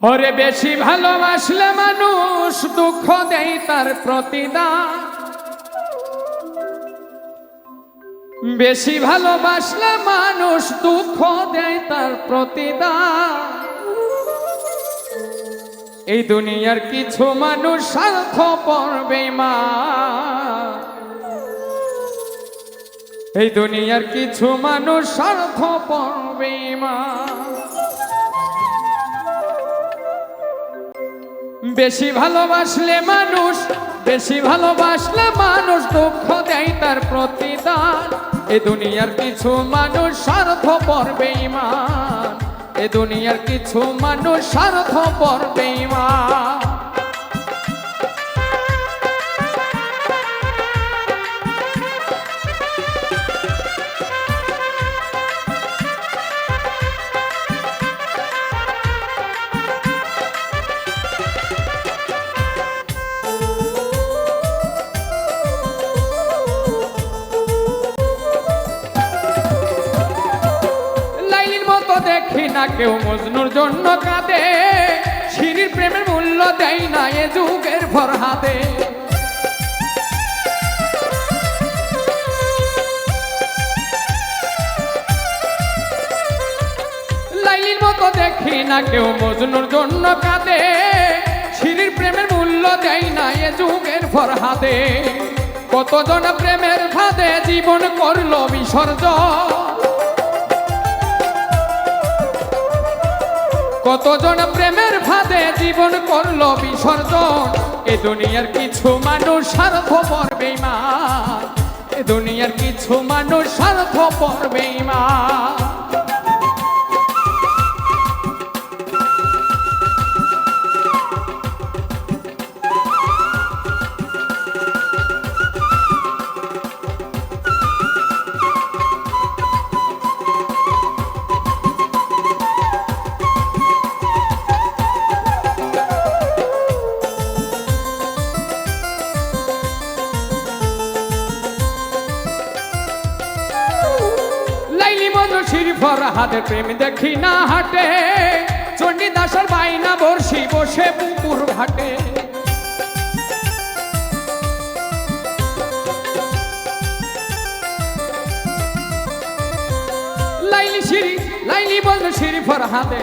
ওরে বেশি ভালোবাসলে মানুষ দুঃখ দেয় তার প্রতিদান। বেশি ভালোবাসলে মানুষ দুঃখ দেয় তার প্রতিদান। এই দুনিয়ার কিছু মানুষ স্বার্থ পড়বে মা এই দুনিয়ার কিছু মানুষ স্বার্থ পড়বে মা বেশি ভালোবাসলে মানুষ, বেশি ভালোবাসলে মানুষ দুঃখ দেয় তার প্রতিদান। এ দুনিয়ার কিছু মানুষ স্বার্থ পড়বে ইমান এ দুনিয়ার কিছু মানুষ স্বার্থ পড়বে ইমান না কেউ মজনুর জন্য কাঁদে। সিঁড়ির প্রেমের মূল্য দেয় না এ যুগের ফরহাদে। লাইলির মতো দেখি না কেউ মজনুর জন্য কাঁদে। সিঁড়ির প্রেমের মূল্য দেয় না এ যুগের কতজন প্রেমের ফাঁদে জীবন করল বিসর্জন। কতজন প্রেমের ফাঁদে জীবন করল বিসর্জন? এ দুনিয়ার কিছু মানুষ পড়বেই মা এ দুনিয়ার কিছু মানুষ স্বার্থ পড়বে মজুসির ফরহাদের প্রেম দেখি না হাটে। চণ্ডীদাসের বাইনা বর্ষি বসে পুকুর ঘাটে। লাইলি সিঁড়ি, লাইলি বজুসির ফরহাদে